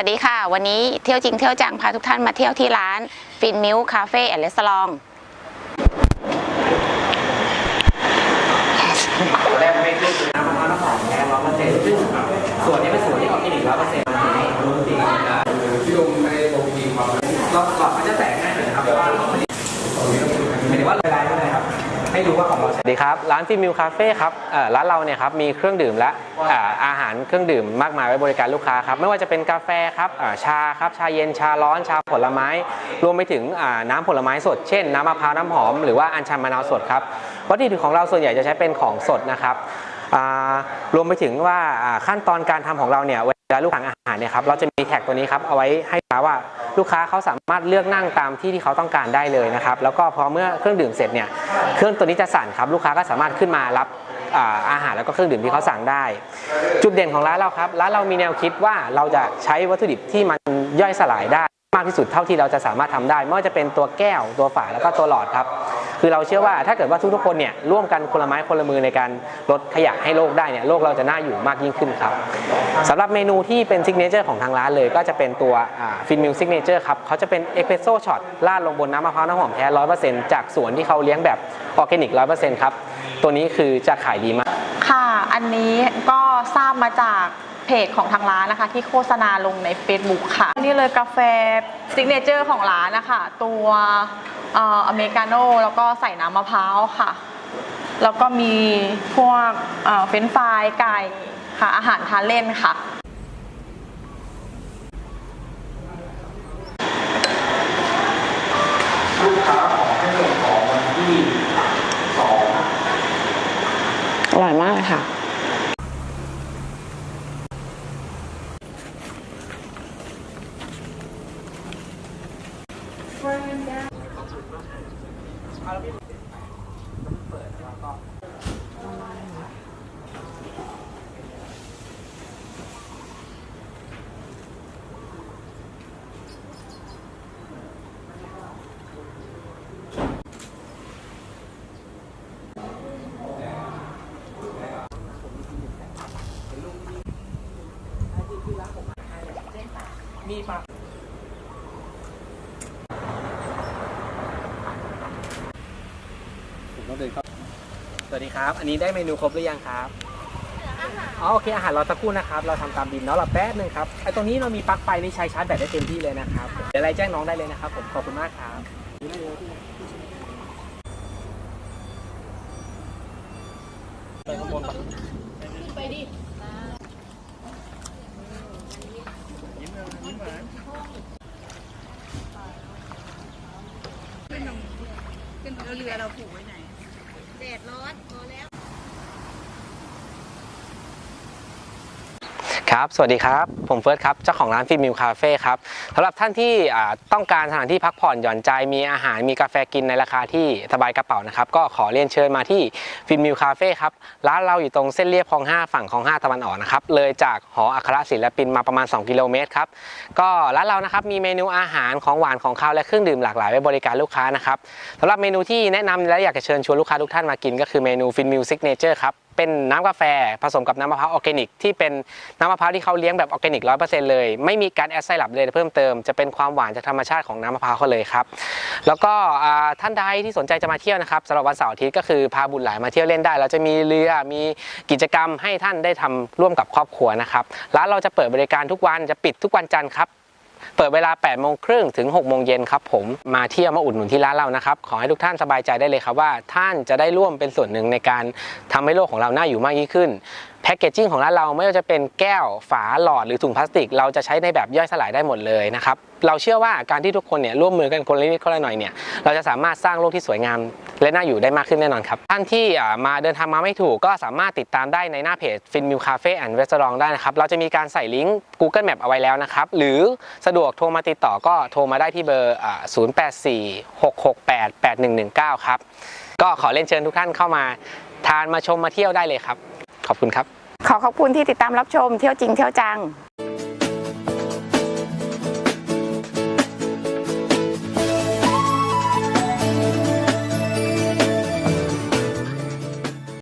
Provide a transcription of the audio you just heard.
วัสดีค่ะ วันนี้เที่ยวจริงเที่ยวจังพาทุกท่านมาเที่ยวที่ร้านฟินมิลคาเฟ่แอนด์รีสอร์ทตัวแรกไม่ขึ้นน้ำมะพร้าวน้ำหอมแท้ร้อยเปอร์เซ็นต์ซึ่งส่วนนี้เป็นส่วนที่ออร์แกนิกร้อยเปอร์เซ็นต์รู้จริงนะที่ลงในโปรตีนความเราหลอดมันจะแตกง่ายหน่อยนะครับเพราะว่าไม่ได้หมายถึงว่าละลา ให้ดูว่าของเราใช้ดีครับ ร้านฟิมิลคาเฟ่ครับร้านเราเนี่ยครับมีเครื่องดื่มและอาหารเครื่องดื่มมากมายไว้บริการลูกค้าครับไม่ว่าจะเป็นกาแฟครับชาครับชาเย็นชาร้อนชาผลไม้ รวมไปถึงน้ำผลไม้สด เช่นน้ำมะพร้าวน้ำหอมหรือว่าอัญชันมะนาวสดครับวัตถุดิบของเราส่วนใหญ่จะใช้เป็นของสดนะครับรวมไปถึงว่าขั้นตอนการทำของเราเนี่ยเวลาลูกสั่งอาหารเนี่ยครับเราจะมีแท็กตัวนี้ครับเอาไว้ให้ลูกค้าว่า ลูกค้าเขาสามารถเลือกนั่งตามที่ที่เขาต้องการได้เลยนะครับ แล้วก็พอเมื่อเครื่องดื่มเสร็จเนี่ยเครื่องตัวนี้จะสั่นครับลูกค้าก็สามารถขึ้นมารับอาอาหารแล้วก็เครื่องดื่มที่เขาสั่งได้ จุดเด่นของร้านเราครับร้านเรามีแนวคิดว่าเราจะใช้วัตถุดิบที่มันย่อยสลายได้ มากที่สุดเท่าที่เราจะสามารถทำได้ไม่ว่าจะเป็นตัวแก้วตัวฝาแล้วก็ตัวหลอดครับ คือเราเชื่อว่าถ้าเกิดว่าทุกๆคนเนี่ยร่วมกันคนละไม้คนละมือในการลดขยะให้โลกได้เนี่ยโลกเราจะน่าอยู่มากยิ่งขึ้นครับสำหรับเมนูที่เป็นซิกเนเจอร์ของทางร้านเลย ก็จะเป็นตัวฟินมิลซิกเนเจอร์ครับเขาจะเป็นเอสเ e รสโซ่ช็อตราดลงบนน้ำมะพร้าวน้ำหอมแท้ร้อยเปอร์เซ็นต์จากสวนที่เขาเลี้ยงแบบออร์แกนิกร้อยเปอร์เซ็นต์ครับตัวนี้คือจะขายดีมาก ค่ะ อันนี้ก็ทราบมาจาก เพจของทางร้านนะคะ ที่โฆษณาลงใน Facebook ค่ะนี่เลยกาแฟซิกเนเจอร์ของร้านนะคะ ตัวเอ่ออเมริกาโน่แล้วก็ใส่น้ำมะพร้าวค่ะ แล้วก็มีพวกเอ่อเฟรนช์ฟรายไก่ค่ะอาหารทานเล่นค่ะลูกค้าขอให้ส่งของวันที่สองอร่อยมากเลยค่ะ มีปะ สวัสดีครับ อันนี้ได้เมนูครบหรือยังครับอ๋อโอเคอาหารรอสักครู่นะครับ เราทำตามบินเนาะรอแป๊บหนึงครับไอ้ตรงนี้เรามีปลั๊กไฟนี่ใช้ชาร์จแบตได้เต็มที่เลยนะครับ เดี๋ยวอะไรแจ้งน้องได้เลยนะครับผมขอบคุณมากครับ ดร้อนพอแล้ว ครับ สวัสดีครับ ผมเฟิร์สครับ เจ้าของร้านฟิมิลคาเฟ่ครับสำหรับท่านที่ต้องการสถานที่พักผ่อนหย่อนใจ มีอาหาร มีกาแฟกินในราคาที่สบายกระเป๋านะครับ ก็ขอเรียนเชิญมาที่ฟิมิลคาเฟ่ครับ ร้านเราอยู่ตรงเส้นเรียบคลอง 5 ฝั่งคลอง 5 ตะวันออกนะครับ เลยจากหออัครศิลปินมาประมาณ 2 กิโลเมตรครับ ก็ร้านเรานะครับ มีเมนูอาหารของหวานของคาวและเครื่องดื่มหลากหลายไว้บริการลูกค้านะครับสำหรับเมนูที่แนะนำและอยากจะเชิญชวนลูกค้าทุกท่านมากิน ก็คือเมนูฟินมิลซิกเนเจอร์ครับ เป็นน้ำกาแฟผสมกับน้ำมะพร้าวออร์แกนิกที่เป็นน้ำมะพร้าวที่เขาเลี้ยงแบบออร์แกนิกร้อยเปอร์เซ็นต์เลย ไม่มีการแอดไซรัปเลยเพิ่มเติมจะเป็นความหวานจากธรรมชาติของน้ำมะพร้าวเขาเลยครับแล้วก็ท่านใดที่สนใจจะมาเที่ยวนะครับสำหรับวันเสาร์อาทิตย์ก็คือพาบุตรหลานมาเที่ยวเล่นได้เราจะมีเรือมีกิจกรรมให้ท่านได้ทำร่วมกับครอบครัวนะครับร้านเราจะเปิดบริการทุกวันจะปิดทุกวันจันทร์ครับ เปิดเวลา8โมงครึ่งถึง6โมงเย็นครับผมมาเที่ยวมาอุดหนุนที่ร้านเรานะครับ ขอให้ทุกท่านสบายใจได้เลยครับว่าท่านจะได้ร่วมเป็นส่วนหนึ่งในการทำให้โลกของเราน่าอยู่มากยิ่งขึ้นแพคเกจจิ้งของร้านเราไม่ว่าจะเป็นแก้วฝาหลอดหรือถุงพลาสติก เราจะใช้ในแบบย่อยสลายได้หมดเลยนะครับเราเชื่อว่าการที่ทุกคนเนี่ยร่วมมือกันคนละนิดคนละหน่อยเนี่ยเราจะสามารถสร้างโลกที่สวยงามและน่าอยู่ได้มากขึ้นแน่นอนครับท่านที่มาเดินทางมาไม่ถูกก็สามารถติดตามได้ในหน้าเพจ Fin Mill Cafe and Restaurant ได้นะครับเราจะมีการใส่ลิงก์ Google Map เอาไว้แล้วนะครับหรือสะดวกโทรมาติดต่อก็โทรมาได้ที่เบอร์อ่า0846688119 ครับก็ขอเรียนเชิญทุกท่านเข้ามาทานมาชมมาเที่ยวได้เลยครับ ขอบคุณครับ ขอขอบคุณที่ติดตามรับชมเที่ยวจริงเที่ยวจัง